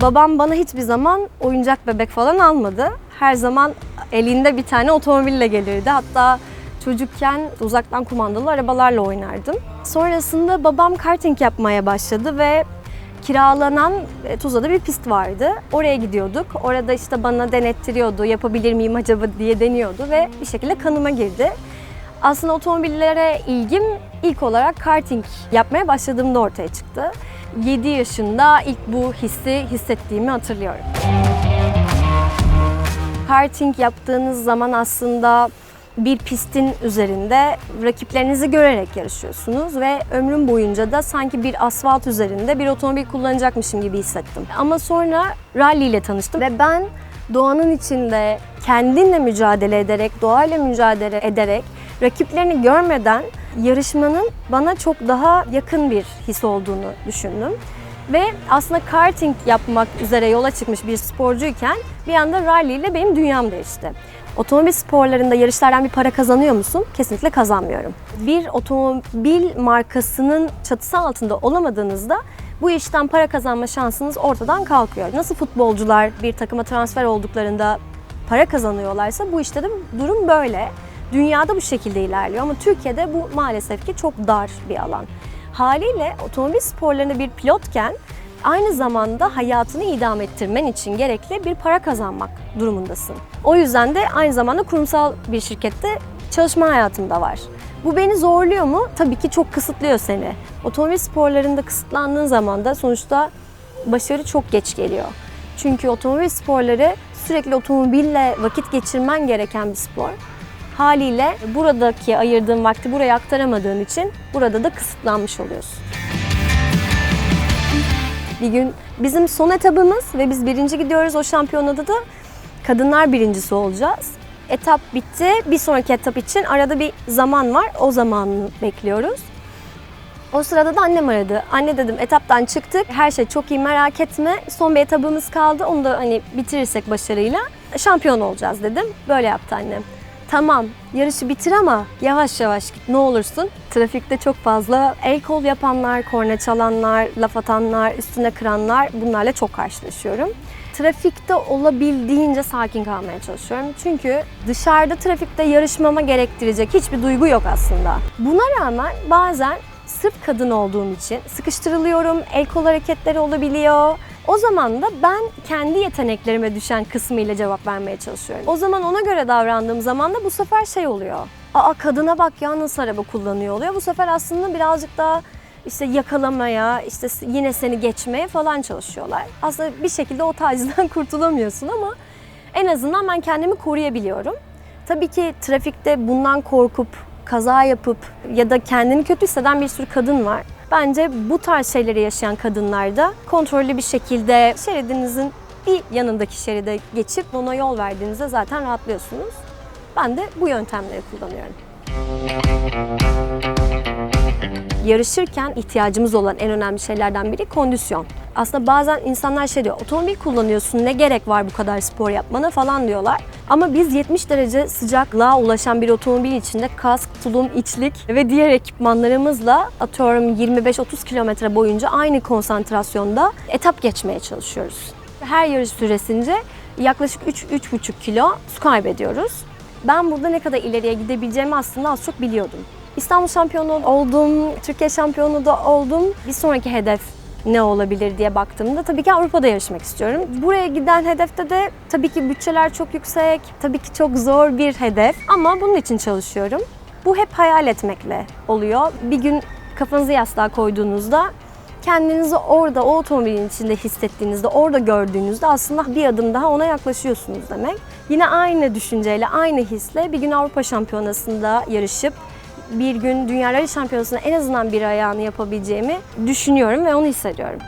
Babam bana hiçbir zaman oyuncak bebek falan almadı. Her zaman elinde bir tane otomobille gelirdi. Hatta çocukken uzaktan kumandalı arabalarla oynardım. Sonrasında babam karting yapmaya başladı ve kiralanan e, Tuzla'da bir pist vardı. Oraya gidiyorduk. Orada işte bana denettiriyordu, yapabilir miyim acaba diye deniyordu ve bir şekilde kanıma girdi. Aslında otomobillere ilgim ilk olarak karting yapmaya başladığımda ortaya çıktı. 7 yaşında ilk bu hissi hissettiğimi hatırlıyorum. Karting yaptığınız zaman aslında bir pistin üzerinde rakiplerinizi görerek yarışıyorsunuz ve ömrüm boyunca da sanki bir asfalt üzerinde bir otomobil kullanacakmışım gibi hissettim. Ama sonra rally ile tanıştım ve ben doğanın içinde kendinle mücadele ederek, doğayla mücadele ederek rakiplerini görmeden yarışmanın bana çok daha yakın bir his olduğunu düşündüm. Ve aslında karting yapmak üzere yola çıkmış bir sporcuyken bir anda rally ile benim dünyam değişti. Otomobil sporlarında yarışlardan bir para kazanıyor musun? Kesinlikle kazanmıyorum. Bir otomobil markasının çatısı altında olamadığınızda bu işten para kazanma şansınız ortadan kalkıyor. Nasıl futbolcular bir takıma transfer olduklarında para kazanıyorlarsa bu işte de durum böyle. Dünyada bu şekilde ilerliyor ama Türkiye'de bu maalesef ki çok dar bir alan. Haliyle otomobil sporlarında bir pilotken aynı zamanda hayatını idame ettirmen için gerekli bir para kazanmak durumundasın. O yüzden de aynı zamanda kurumsal bir şirkette çalışma hayatım da var. Bu beni zorluyor mu? Tabii ki çok kısıtlıyor seni. Otomobil sporlarında kısıtlandığın zaman da sonuçta başarı çok geç geliyor. Çünkü otomobil sporları sürekli otomobille vakit geçirmen gereken bir spor. Haliyle buradaki ayırdığın vakti buraya aktaramadığın için burada da kısıtlanmış oluyorsun. Bir gün bizim son etabımız ve biz birinci gidiyoruz o şampiyonada da kadınlar birincisi olacağız. Etap bitti. Bir sonraki etap için arada bir zaman var. O zamanı bekliyoruz. O sırada da annem aradı. Anne dedim etaptan çıktık. Her şey çok iyi merak etme. Son bir etabımız kaldı. Onu da hani bitirirsek başarıyla şampiyon olacağız dedim. Böyle yaptı annem. Tamam yarışı bitir ama yavaş yavaş git ne olursun. Trafikte çok fazla el kol yapanlar, korna çalanlar, laf atanlar, üstüne kıranlar bunlarla çok karşılaşıyorum. Trafikte olabildiğince sakin kalmaya çalışıyorum. Çünkü dışarıda trafikte yarışmama gerektirecek hiçbir duygu yok aslında. Buna rağmen bazen sırf kadın olduğum için sıkıştırılıyorum, el kol hareketleri olabiliyor. O zaman da ben kendi yeteneklerime düşen kısmıyla cevap vermeye çalışıyorum. O zaman ona göre davrandığım zaman da bu sefer şey oluyor. Aa kadına bak ya nasıl araba kullanıyor oluyor. Bu sefer aslında birazcık daha işte yakalamaya, işte yine seni geçmeye falan çalışıyorlar. Aslında bir şekilde o tacizden kurtulamıyorsun ama en azından ben kendimi koruyabiliyorum. Tabii ki trafikte bundan korkup kaza yapıp ya da kendini kötü hisseden bir sürü kadın var. Bence bu tarz şeyleri yaşayan kadınlar da kontrollü bir şekilde şeridinizin bir yanındaki şeride geçip ona yol verdiğinizde zaten rahatlıyorsunuz. Ben de bu yöntemleri kullanıyorum. Yarışırken ihtiyacımız olan en önemli şeylerden biri kondisyon. Aslında bazen insanlar şey diyor, otomobil kullanıyorsun ne gerek var bu kadar spor yapmana falan diyorlar. Ama biz 70 derece sıcaklığa ulaşan bir otomobil içinde kask, tulum, içlik ve diğer ekipmanlarımızla atıyorum 25-30 kilometre boyunca aynı konsantrasyonda etap geçmeye çalışıyoruz. Her yarış süresince yaklaşık 3-3,5 kilo su kaybediyoruz. Ben burada ne kadar ileriye gidebileceğimi aslında az çok biliyordum. İstanbul şampiyonu oldum, Türkiye şampiyonu da oldum. Bir sonraki hedef ne olabilir diye baktığımda tabii ki Avrupa'da yarışmak istiyorum. Buraya giden hedefte de tabii ki bütçeler çok yüksek, tabii ki çok zor bir hedef ama bunun için çalışıyorum. Bu hep hayal etmekle oluyor. Bir gün kafanızı yastığa koyduğunuzda kendinizi orada o otomobilin içinde hissettiğinizde, orada gördüğünüzde aslında bir adım daha ona yaklaşıyorsunuz demek. Yine aynı düşünceyle, aynı hisle bir gün Avrupa Şampiyonası'nda yarışıp bir gün Dünya Rally Şampiyonası'nda en azından bir ayağını yapabileceğimi düşünüyorum ve onu hissediyorum.